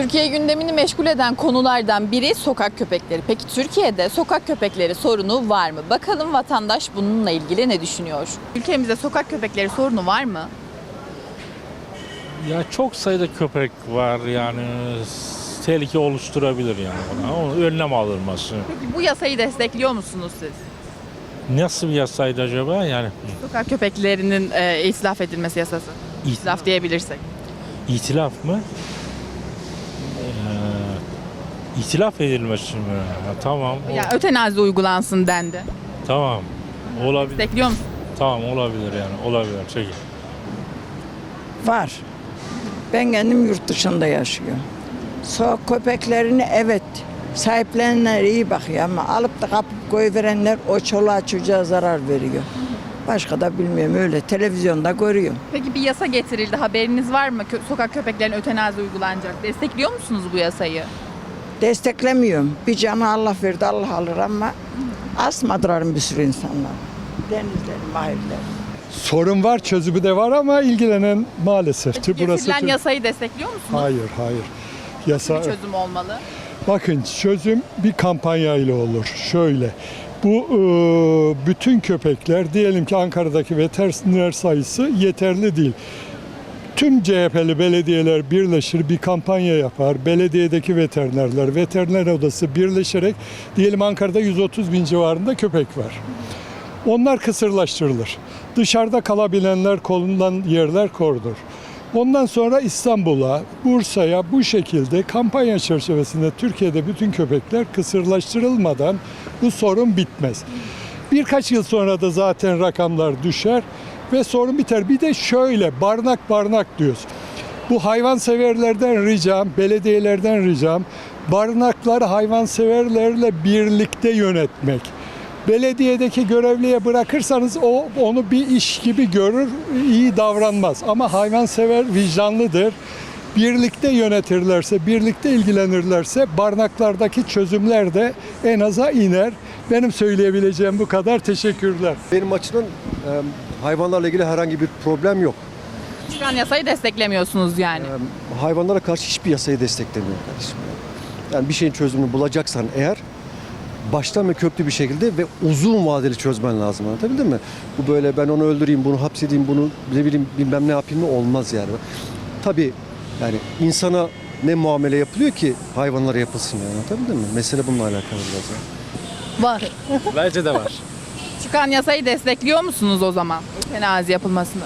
Türkiye gündemini meşgul eden konulardan biri sokak köpekleri. Peki Türkiye'de sokak köpekleri sorunu var mı? Bakalım vatandaş bununla ilgili ne düşünüyor? Ülkemizde sokak köpekleri sorunu var mı? Ya çok sayıda köpek var yani tehlike oluşturabilir yani buna. Onun önlem alınması. Peki bu yasayı destekliyor musunuz siz? Nasıl bir yasaydı acaba? Yani Sokak köpeklerinin e, itlaf edilmesi yasası. İtlaf diyebilirsek. itilaf mı? Ee, itilaf edilmesi mi? Ha, tamam. o- Ya ötenazi uygulansın dendi. Tamam. Olabilir. Destekliyor musunuz? Tamam olabilir yani. Olabilir. Çekil. Var. Ben kendim yurt dışında yaşıyorum. Sokak köpeklerini evet sahiplenenler iyi bakıyor ama alıp da kapıp koyuverenler o çoluğa çocuğa zarar veriyor. Başka da bilmiyorum öyle televizyonda görüyorum. Peki bir yasa getirildi. Haberiniz var mı? Kö- sokak köpeklerine ötenazi uygulanacak. Destekliyor musunuz bu yasayı? Desteklemiyorum. Bir canı Allah verdi Allah alır ama asmadılar bir sürü insanlar. Denizlerin, mahirlerin. Sorun var, çözümü de var ama ilgilenen maalesef. Peki Burası getirilen tüm- yasayı destekliyor musunuz? Hayır, hayır. Yasa Bir çözüm olmalı. bakın çözüm bir kampanya ile olur. Şöyle. Bu bütün köpekler diyelim ki Ankara'daki veteriner sayısı yeterli değil. Tüm CHP'li belediyeler birleşir bir kampanya yapar. Belediyedeki veterinerler, veteriner odası birleşerek diyelim Ankara'da 130 bin civarında köpek var. Onlar kısırlaştırılır. Dışarıda kalabilenler kolundan yerler korunur. Ondan sonra İstanbul'a, Bursa'ya bu şekilde kampanya çerçevesinde Türkiye'de bütün köpekler kısırlaştırılmadan bu sorun bitmez. Birkaç yıl sonra da zaten rakamlar düşer ve sorun biter. Bir de şöyle barnak barnak diyoruz. Bu hayvanseverlerden ricam, belediyelerden ricam barınakları hayvanseverlerle birlikte yönetmek. Belediyedeki görevliye bırakırsanız o onu bir iş gibi görür, iyi davranmaz. Ama hayvansever vicdanlıdır. Birlikte yönetirlerse, birlikte ilgilenirlerse barınaklardaki çözümler de en aza iner. Benim söyleyebileceğim bu kadar. Teşekkürler. Benim açımdan e, hayvanlarla ilgili herhangi bir problem yok. Çıkan yasayı desteklemiyorsunuz yani. E, hayvanlara karşı hiçbir yasayı desteklemiyorum kardeşim. Yani bir şeyin çözümünü bulacaksan eğer baştan ve köklü bir şekilde ve uzun vadeli çözmen lazım. Anlatabildim mi? Bu böyle ben onu öldüreyim, bunu hapsedeyim, bunu ne bileyim bilmem ne yapayım mı olmaz yani. Tabii yani insana ne muamele yapılıyor ki hayvanlara yapılsın yani anlatabildim mi? Mesele bununla alakalı biraz. yani. Var. Bence de var. Çıkan yasayı destekliyor musunuz o zaman? Ötenazi yapılmasını.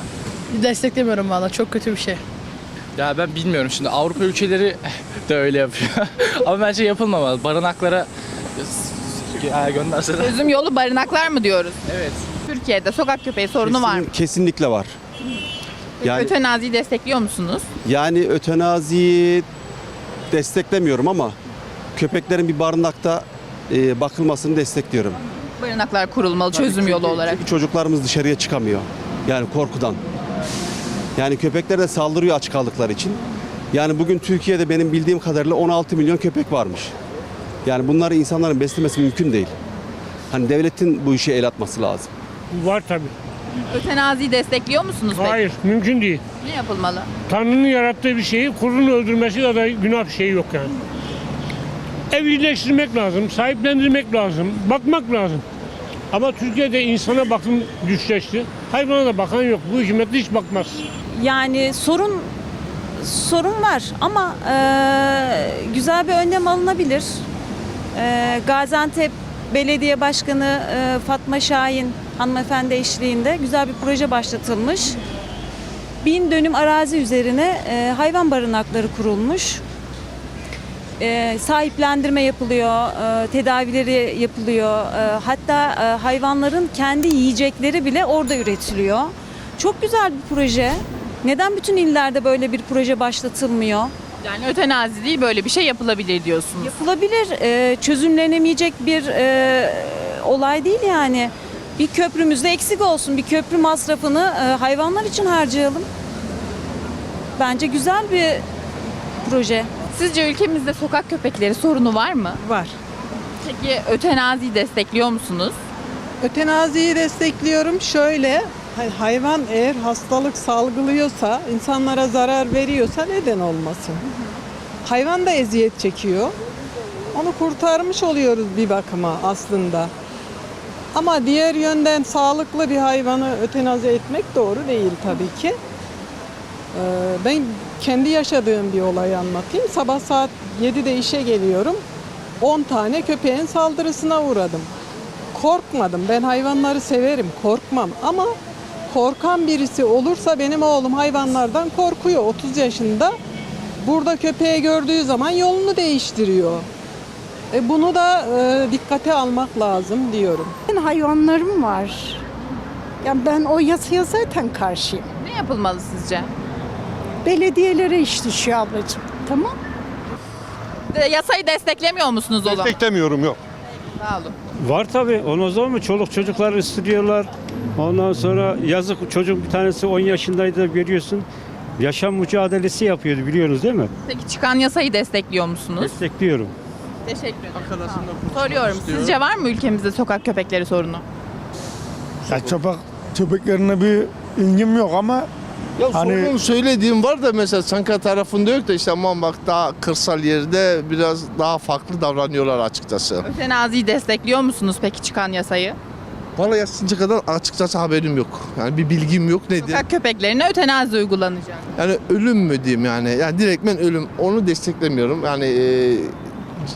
Desteklemiyorum valla çok kötü bir şey. Ya ben bilmiyorum şimdi Avrupa ülkeleri de öyle yapıyor. Ama bence yapılmamalı. Barınaklara ya gönderseler. Çözüm yolu barınaklar mı diyoruz? Evet. Türkiye'de sokak köpeği sorunu var mı? Kesinlikle var. Yani- ötenaziyi destekliyor musunuz? Yani ötenaziyi desteklemiyorum ama köpeklerin bir barınakta e, bakılmasını destekliyorum. Barınaklar kurulmalı çözüm yolu olarak. Çünkü çocuklarımız dışarıya çıkamıyor. Yani korkudan. Yani köpekler de saldırıyor aç kaldıkları için. Yani bugün Türkiye'de benim bildiğim kadarıyla 16 milyon köpek varmış. Yani bunları insanların beslemesi mümkün değil. Hani devletin bu işe el atması lazım. Var tabii. Ötenaziyi destekliyor musunuz peki? Hayır, mümkün değil. Ne yapılmalı? Tanrı'nın yarattığı bir şeyi kurun öldürmesi ya da günah bir şey yok yani. Evcilleştirmek lazım, sahiplendirmek lazım, bakmak lazım. Ama Türkiye'de insana bakım güçleşti. Hayvana da bakan yok. Bu hükümet hiç bakmaz. Yani sorun sorun var ama e, güzel bir önlem alınabilir. E, Gaziantep Belediye Başkanı e, Fatma Şahin hanımefendi eşliğinde güzel bir proje başlatılmış. Bin dönüm arazi üzerine e, hayvan barınakları kurulmuş. E, sahiplendirme yapılıyor, e, tedavileri yapılıyor. Hatta hayvanların kendi yiyecekleri bile orada üretiliyor. Çok güzel bir proje. Neden bütün illerde böyle bir proje başlatılmıyor? Yani ötenazi değil böyle bir şey yapılabilir diyorsunuz. Yapılabilir. E, çözümlenemeyecek bir e, olay değil yani. Bir köprümüzde eksik olsun. Bir köprü masrafını e, hayvanlar için harcayalım. Bence güzel bir proje. Sizce ülkemizde sokak köpekleri sorunu var mı? Var. Peki ötenaziyi destekliyor musunuz? Ötenaziyi destekliyorum. Şöyle hayvan eğer hastalık salgılıyorsa, insanlara zarar veriyorsa neden olmasın? hayvan da eziyet çekiyor. Onu kurtarmış oluyoruz bir bakıma aslında. Ama diğer yönden sağlıklı bir hayvanı ötenazi etmek doğru değil tabii ki. Ee, Ben kendi yaşadığım bir olayı anlatayım. Sabah saat 7'de işe geliyorum. 10 tane köpeğin saldırısına uğradım. Korkmadım. Ben hayvanları severim, korkmam. Ama korkan birisi olursa benim oğlum hayvanlardan korkuyor. 30 yaşında. Burada köpeği gördüğü zaman yolunu değiştiriyor. E bunu da e, dikkate almak lazım diyorum. Benim hayvanlarım var. Yani ben o yasaya zaten karşıyım. Ne yapılmalı sizce? Belediyelere iş düşüyor ablacığım. Tamam. De- Yasayı desteklemiyor musunuz o zaman? Desteklemiyorum yok. Sağ olun. Var tabii. Onu o zaman mı? Çoluk çocuklar ısırıyorlar. Ondan sonra yazık çocuk bir tanesi 10 yaşındaydı görüyorsun. Yaşam mücadelesi yapıyordu biliyorsunuz değil mi? Peki çıkan yasayı destekliyor musunuz? Destekliyorum. Teşekkür ederim. Soruyorum. Sizce var mı ülkemizde sokak köpekleri sorunu? Ya köpek köpeklerine bir ilgim yok ama Ya Hani- sorun söylediğim var da mesela Çankaya tarafında yok da işte aman bak daha kırsal yerde biraz daha farklı davranıyorlar açıkçası. Ötenaziyi destekliyor musunuz peki çıkan yasayı? Vallahi yasınca kadar açıkçası haberim yok. Yani bir bilgim yok nedir? Sokak köpeklerine ötenazi uygulanacak. Yani ölüm mü diyeyim yani. Yani direktmen ölüm. Onu desteklemiyorum. Yani e,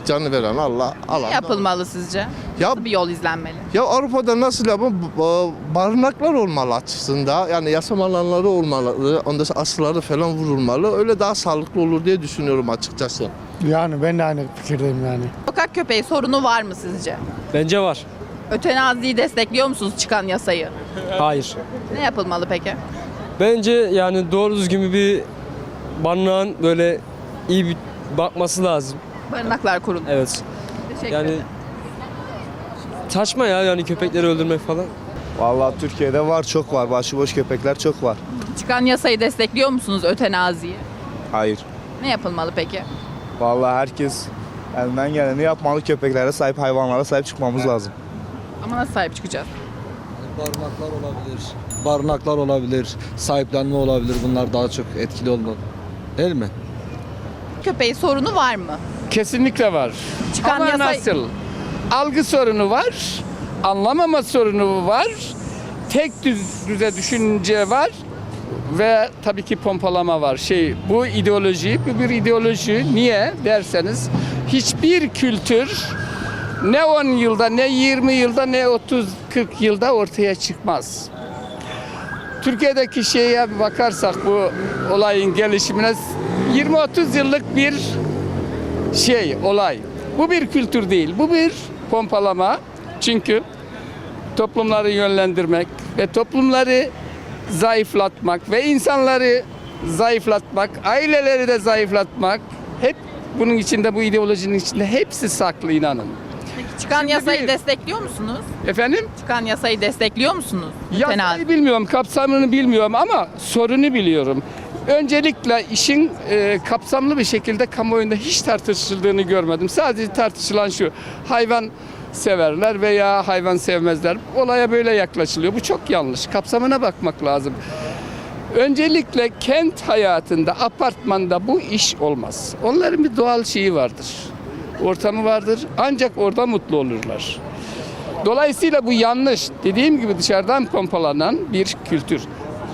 canı veren Allah. Allah. Ne yapılmalı sizce? Ya Nasıl bir yol izlenmeli? Ya Avrupa'da nasıl b- barınaklar olmalı açısında. Yani yasam alanları olmalı. Ondan sonra asıları falan vurulmalı. Öyle daha sağlıklı olur diye düşünüyorum açıkçası. yani ben de aynı fikirdeyim yani. Sokak köpeği sorunu var mı sizce? Bence var. Ötenaziyi destekliyor musunuz çıkan yasayı? Hayır. Ne yapılmalı peki? Bence yani doğru düzgün bir barınağın böyle iyi bir bakması lazım. Barınaklar kurulu. Evet. Teşekkür Yani ederim. saçma ya yani köpekleri öldürmek falan. Vallahi Türkiye'de var çok var. Başıboş köpekler çok var. Çıkan yasayı destekliyor musunuz ötenaziyi? Hayır. Ne yapılmalı peki? Vallahi herkes elinden geleni yapmalı köpeklere sahip hayvanlara sahip çıkmamız lazım. Ama nasıl sahip çıkacağız? Barınaklar olabilir. Barınaklar olabilir. Sahiplenme olabilir. Bunlar daha çok etkili olmalı. Değil mi? Köpeği sorunu var mı? Kesinlikle var. Çıkan Ama yasa- nasıl? Algı sorunu var, anlamama sorunu var, tek düz düze düşünce var ve tabii ki pompalama var. Şey bu ideoloji, bu bir ideoloji. Niye derseniz hiçbir kültür ne 10 yılda, ne 20 yılda, ne 30-40 yılda ortaya çıkmaz. Türkiye'deki şeye bakarsak bu olayın gelişimine 20-30 yıllık bir şey, olay. Bu bir kültür değil, bu bir pompalama. Çünkü toplumları yönlendirmek ve toplumları zayıflatmak ve insanları zayıflatmak, aileleri de zayıflatmak hep bunun içinde, bu ideolojinin içinde hepsi saklı inanın. Çıkan Şimdi yasayı bir- destekliyor musunuz? Efendim? Çıkan yasayı destekliyor musunuz? Yasayı bilmiyorum, kapsamını bilmiyorum ama sorunu biliyorum. Öncelikle işin e, kapsamlı bir şekilde kamuoyunda hiç tartışıldığını görmedim. Sadece tartışılan şu, hayvan severler veya hayvan sevmezler. Olaya böyle yaklaşılıyor. Bu çok yanlış. Kapsamına bakmak lazım. Öncelikle kent hayatında, apartmanda bu iş olmaz. Onların bir doğal şeyi vardır. Ortamı vardır. Ancak orada mutlu olurlar. Dolayısıyla bu yanlış. Dediğim gibi dışarıdan pompalanan bir kültür.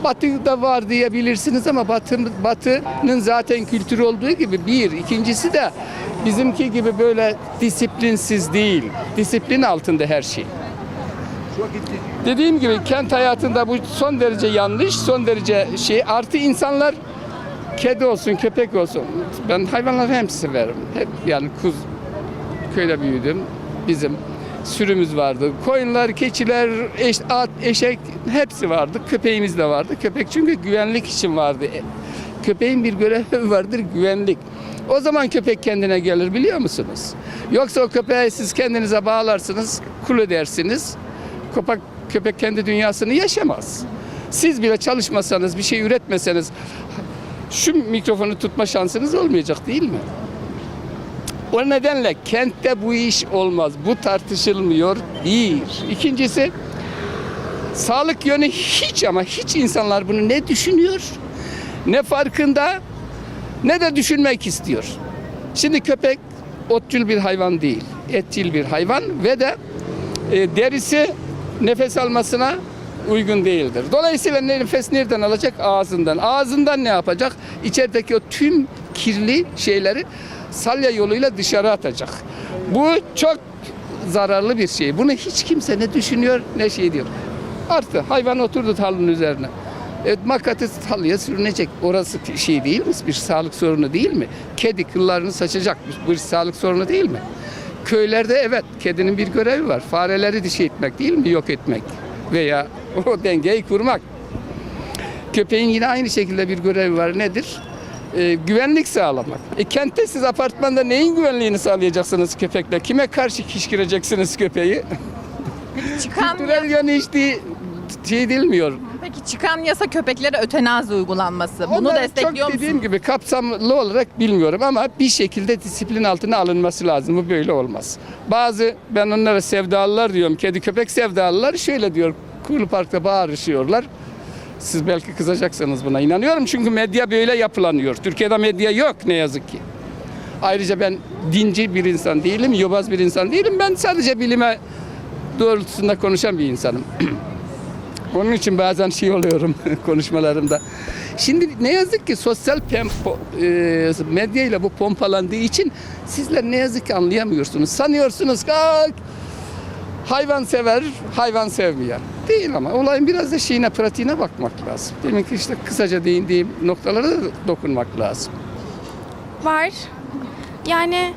Batı'da var diyebilirsiniz ama Batı, Batı'nın zaten kültürü olduğu gibi bir. ikincisi de bizimki gibi böyle disiplinsiz değil. Disiplin altında her şey. Dediğim gibi kent hayatında bu son derece yanlış, son derece şey. Artı insanlar kedi olsun, köpek olsun. Ben hayvanları hem severim. Hep yani kuz köyde büyüdüm. Bizim sürümüz vardı. Koyunlar, keçiler, eş, at, eşek hepsi vardı. Köpeğimiz de vardı. Köpek çünkü güvenlik için vardı. E, Köpeğin bir görevi vardır güvenlik. O zaman köpek kendine gelir biliyor musunuz? Yoksa o köpeği siz kendinize bağlarsınız, kul edersiniz. Köpek, köpek kendi dünyasını yaşamaz. Siz bile çalışmasanız, bir şey üretmeseniz şu mikrofonu tutma şansınız olmayacak değil mi? O nedenle kentte bu iş olmaz. Bu tartışılmıyor. Bir. İkincisi sağlık yönü hiç ama hiç insanlar bunu ne düşünüyor ne farkında ne de düşünmek istiyor. Şimdi köpek otçul bir hayvan değil. Etçil bir hayvan ve de e, derisi nefes almasına uygun değildir. Dolayısıyla nefes nereden alacak? Ağzından. Ağzından ne yapacak? İçerideki o tüm kirli şeyleri salya yoluyla dışarı atacak. Bu çok zararlı bir şey. Bunu hiç kimse ne düşünüyor ne şey diyor. Artı hayvan oturdu talının üzerine. Evet, makatı halıya sürünecek. Orası şey değil mi? Bir sağlık sorunu değil mi? Kedi kıllarını saçacak. Bir, bir sağlık sorunu değil mi? Köylerde evet kedinin bir görevi var. Fareleri dişi etmek değil mi? Yok etmek. Veya o dengeyi kurmak. Köpeğin yine aynı şekilde bir görevi var. Nedir? Ee, güvenlik sağlamak. E, kentte siz apartmanda neyin güvenliğini sağlayacaksınız köpekle? Kime karşı kişkireceksiniz köpeği? Çıkan Kültürel yönü hiç değil, şey edilmiyor. Peki çıkan yasa köpeklere ötenazi uygulanması. Bunu Onları destekliyor çok dediğim musunuz? gibi kapsamlı olarak bilmiyorum ama bir şekilde disiplin altına alınması lazım. Bu böyle olmaz. Bazı ben onlara sevdalılar diyorum. Kedi köpek sevdalılar şöyle diyor. Kulu Park'ta bağırışıyorlar. Siz belki kızacaksınız buna. inanıyorum çünkü medya böyle yapılanıyor. Türkiye'de medya yok ne yazık ki. Ayrıca ben dinci bir insan değilim, yobaz bir insan değilim. Ben sadece bilime doğrultusunda konuşan bir insanım. Onun için bazen şey oluyorum konuşmalarımda. Şimdi ne yazık ki sosyal tempo, e, medyayla bu pompalandığı için sizler ne yazık ki anlayamıyorsunuz. Sanıyorsunuz ki "Aa, hayvan sever, hayvan sevmeyen. Değil ama olayın biraz da şeyine, pratiğine bakmak lazım. Demin ki işte kısaca değindiğim noktalara da dokunmak lazım. Var. Yani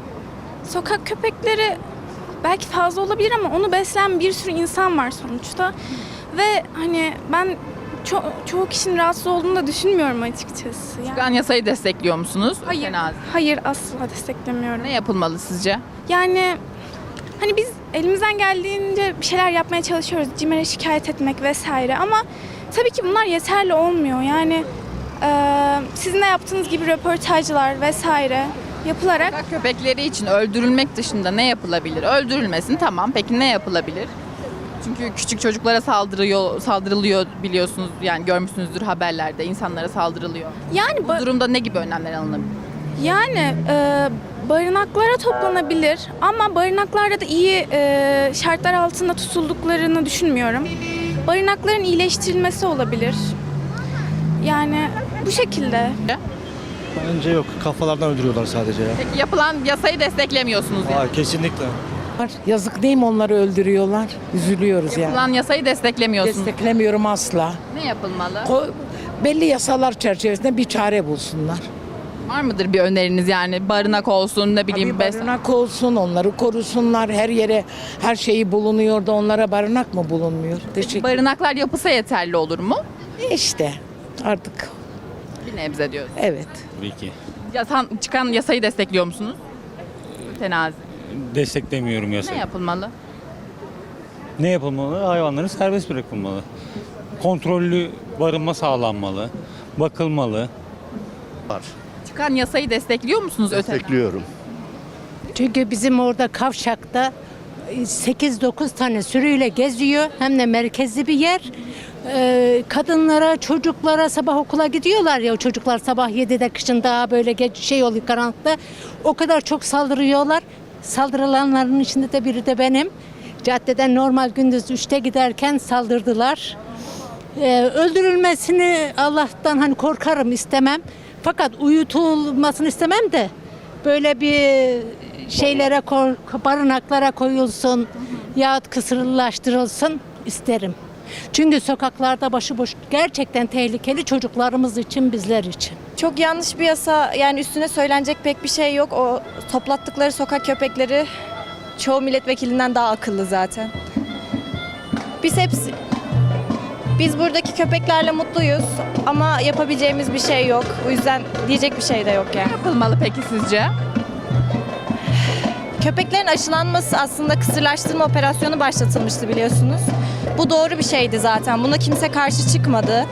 sokak köpekleri belki fazla olabilir ama onu besleyen bir sürü insan var sonuçta. Ve hani ben ço- çoğu kişinin rahatsız olduğunu da düşünmüyorum açıkçası. Yani, Çıkan yasayı destekliyor musunuz? Hayır. Ötenazi. hayır asla desteklemiyorum. Ne yapılmalı sizce? Yani hani biz elimizden geldiğince bir şeyler yapmaya çalışıyoruz. CİMER'e şikayet etmek vesaire ama tabii ki bunlar yeterli olmuyor. Yani eee sizin de yaptığınız gibi röportajlar vesaire yapılarak köpekleri için öldürülmek dışında ne yapılabilir? Öldürülmesin tamam. Peki ne yapılabilir? Çünkü küçük çocuklara saldırıyor, saldırılıyor biliyorsunuz. Yani görmüşsünüzdür haberlerde insanlara saldırılıyor. yani Bu durumda ne gibi önlemler alınabilir? yani eee, barınaklara toplanabilir ama barınaklarda da iyi eee, şartlar altında tutulduklarını düşünmüyorum. Barınakların iyileştirilmesi olabilir. Yani bu şekilde. Bence yok. Kafalardan öldürüyorlar sadece ya. Peki yapılan yasayı desteklemiyorsunuz yani. Aa, kesinlikle. Yazık değil mi onları öldürüyorlar? Üzülüyoruz yani. Yapılan yasayı desteklemiyorsunuz. Desteklemiyorum asla. Ne yapılmalı? Ko- belli yasalar çerçevesinde bir çare bulsunlar. Var mıdır bir öneriniz yani? Barınak olsun ne bileyim Bir bes- barınak olsun, onları korusunlar. Her yere, her şeyi bulunuyor da onlara barınak mı bulunmuyor? Teşekkür Barınaklar yapısa yeterli olur mu? İşte artık Bir nebze diyoruz. evet. Tabii ki. Yasan, çıkan yasayı destekliyor musunuz? Tenazi. Desteklemiyorum Ne yapılmalı? Ne yapılmalı? Hayvanları serbest bırakılmalı. Kontrollü barınma sağlanmalı. Bakılmalı. Çıkan yasayı destekliyor musunuz öte? Bekliyorum. Çünkü bizim orada kavşakta 8-9 tane sürüyle geziyor. Hem de merkezli bir yer. Ee, kadınlara, çocuklara sabah okula gidiyorlar ya. o Çocuklar sabah 7'de kışın daha böyle geç şey oluyor karanlıkta. O kadar çok saldırıyorlar. Saldırılanların içinde de biri de benim. Caddeden normal gündüz 3'te giderken saldırdılar. Ee, öldürülmesini Allah'tan hani korkarım istemem. Fakat uyutulmasını istemem de böyle bir şeylere barınaklara koyulsun yahut kısırlaştırılsın isterim. Çünkü sokaklarda başıboş gerçekten tehlikeli çocuklarımız için bizler için. Çok yanlış bir yasa yani üstüne söylenecek pek bir şey yok. O toplattıkları sokak köpekleri çoğu milletvekilinden daha akıllı zaten. Biz hepsi biz buradaki köpeklerle mutluyuz ama yapabileceğimiz bir şey yok. O yüzden diyecek bir şey de yok yani. Ne yapılmalı peki sizce? Köpeklerin aşılanması aslında kısırlaştırma operasyonu başlatılmıştı biliyorsunuz. Bu doğru bir şeydi zaten. Buna kimse karşı çıkmadı.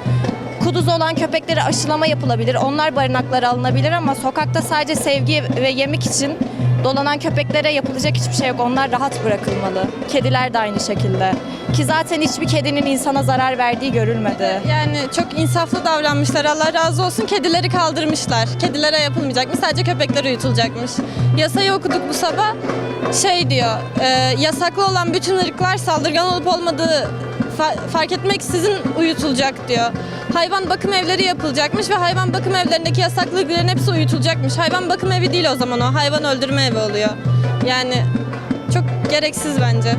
Kuduz olan köpeklere aşılama yapılabilir. Onlar barınaklara alınabilir ama sokakta sadece sevgi ve yemek için Dolanan köpeklere yapılacak hiçbir şey yok. Onlar rahat bırakılmalı. Kediler de aynı şekilde. Ki zaten hiçbir kedinin insana zarar verdiği görülmedi. Yani çok insaflı davranmışlar. Allah razı olsun. Kedileri kaldırmışlar. Kedilere yapılmayacakmış. Sadece köpekler uyutulacakmış. Yasayı okuduk bu sabah. Şey diyor. e, yasaklı olan bütün ırklar saldırgan olup olmadığı fa- fark etmeksizin uyutulacak diyor. Hayvan bakım evleri yapılacakmış ve hayvan bakım evlerindeki yasaklı ırkların hepsi uyutulacakmış. Hayvan bakım evi değil o zaman o. Hayvan öldürme evi oluyor. Yani çok gereksiz bence.